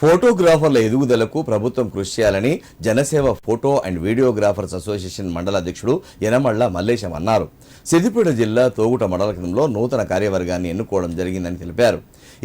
ఫోటోగ్రాఫర్ల ఎదుగుదలకు ప్రభుత్వం కృషి చేయాలని Janaseva photo and videographers association మండల అధ్యక్షుడు యనమళ్ళ మల్లేశం అన్నారు. సిద్దిపేట జిల్లా తోగుట మండల కేంద్రంలో నూతన కార్యవర్గాన్ని ఎన్నుకోవడం జరిగిందని తెలిపారు.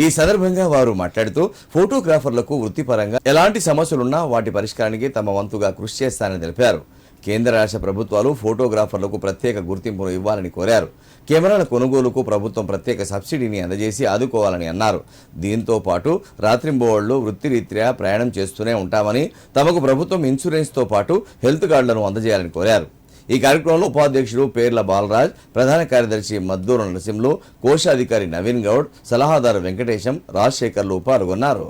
ఈ సందర్భంగా వారు మాట్లాడుతూ ఫోటోగ్రాఫర్లకు వృత్తిపరంగా ఎలాంటి సమస్యలున్నా వాటి పరిష్కారానికి తమ వంతుగా కృషి చేస్తానని తెలిపారు. కేంద్ర రాష్ట్ర ప్రభుత్వాలు ఫోటోగ్రాఫర్లకు ప్రత్యేక గుర్తింపును ఇవ్వాలని కోరారు. కెమెరాల కొనుగోలుకు ప్రభుత్వం ప్రత్యేక సబ్సిడీని అందజేసి ఆదుకోవాలని అన్నారు. దీంతో పాటు రాత్రింబోళ్ళు వృత్తిరీత్యా ప్రయాణం చేస్తూనే ఉంటామని తమకు ప్రభుత్వం ఇన్సూరెన్స్తో పాటు హెల్త్ కార్డులను అందజేయాలని కోరారు. ఈ కార్యక్రమంలో ఉపాధ్యక్షుడు పేర్ల బాలరాజ్ ప్రధాన కార్యదర్శి మద్దూరు నరసింహులు కోశాధికారి నవీన్ గౌడ్ సలహాదారు వెంకటేశం రాజశేఖర్లు పాల్గొన్నారు.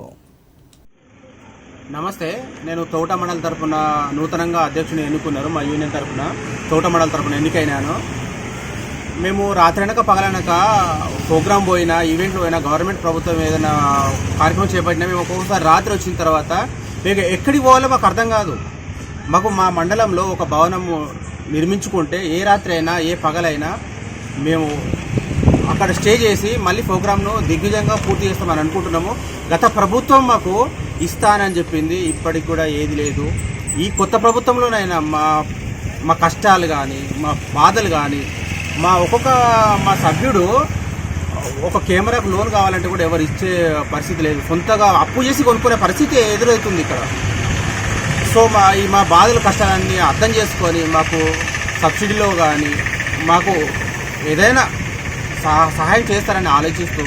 నమస్తే నేను తోట మండలి తరపున నూతనంగా అధ్యక్షుని ఎన్నుకున్నారు మా యూనియన్ తరపున. తోట మండలి తరపున ఎన్నికైనాను. మేము రాత్రనక పగలనక ప్రోగ్రామ్ పోయినా ఈవెంట్ పోయినా గవర్నమెంట్ ప్రభుత్వం ఏదైనా కార్యక్రమం చేపట్టినా మేము ఒక్కొక్కసారి రాత్రి వచ్చిన తర్వాత మీకు ఎక్కడికి పోవాలో మాకు అర్థం కాదు. మాకు మా మండలంలో ఒక భవనం నిర్మించుకుంటే ఏ రాత్రి అయినా ఏ పగలైనా మేము అక్కడ స్టే చేసి మళ్ళీ ప్రోగ్రామ్ను దిగ్విజంగా పూర్తి చేస్తామని అనుకుంటున్నాము. గత ప్రభుత్వం మాకు ఇస్తానని చెప్పింది. ఇప్పటికి కూడా ఏది లేదు. ఈ కొత్త ప్రభుత్వంలోనైనా మా మా కష్టాలు కానీ మా బాధలు కానీ మా ఒక్కొక్క మా సభ్యుడు ఒక కెమెరాకు లోన్ కావాలంటే కూడా ఎవరు ఇచ్చే పరిస్థితి లేదు. సొంతగా అప్పు చేసి కొనుక్కునే పరిస్థితి ఎదురవుతుంది ఇక్కడ. సో మా ఈ మా బాధల కష్టాలన్నీ అర్థం చేసుకొని మాకు సబ్సిడీలో కానీ మాకు ఏదైనా సహాయం చేస్తారని ఆలోచిస్తూ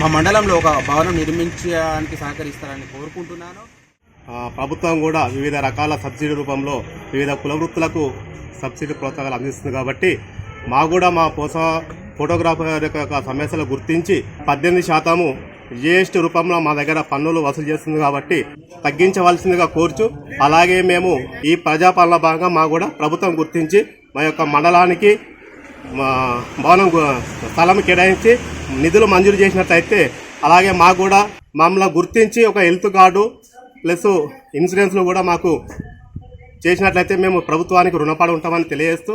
మా మండలంలో ఒక భవనం నిర్మించడానికి సహకరిస్తారని కోరుకుంటున్నాను. ప్రభుత్వం కూడా వివిధ రకాల సబ్సిడీ రూపంలో వివిధ కుల వృత్తులకు సబ్సిడీ ప్రోత్సాహాలు అందిస్తుంది కాబట్టి మా కూడా మా పోస ఫోటోగ్రాఫర్ యొక్క సమస్యలు గుర్తించి పద్దెనిమిది శాతము జిఎస్టీ రూపంలో మా దగ్గర పన్నులు వసూలు చేస్తుంది కాబట్టి తగ్గించవలసిందిగా కోరుచు. అలాగే మేము ఈ ప్రజాపాలన భాగంగా మా కూడా ప్రభుత్వం గుర్తించి మా యొక్క మండలానికి భవనం స్థలం కేటాయించి నిధులు మంజూరు చేసినట్లయితే అలాగే మాకు కూడా మమ్మల్ని గుర్తించి ఒక హెల్త్ కార్డు ప్లస్ ఇన్సూరెన్స్లు కూడా మాకు చేసినట్లయితే మేము ప్రభుత్వానికి రుణపడి ఉంటామని తెలియజేస్తూ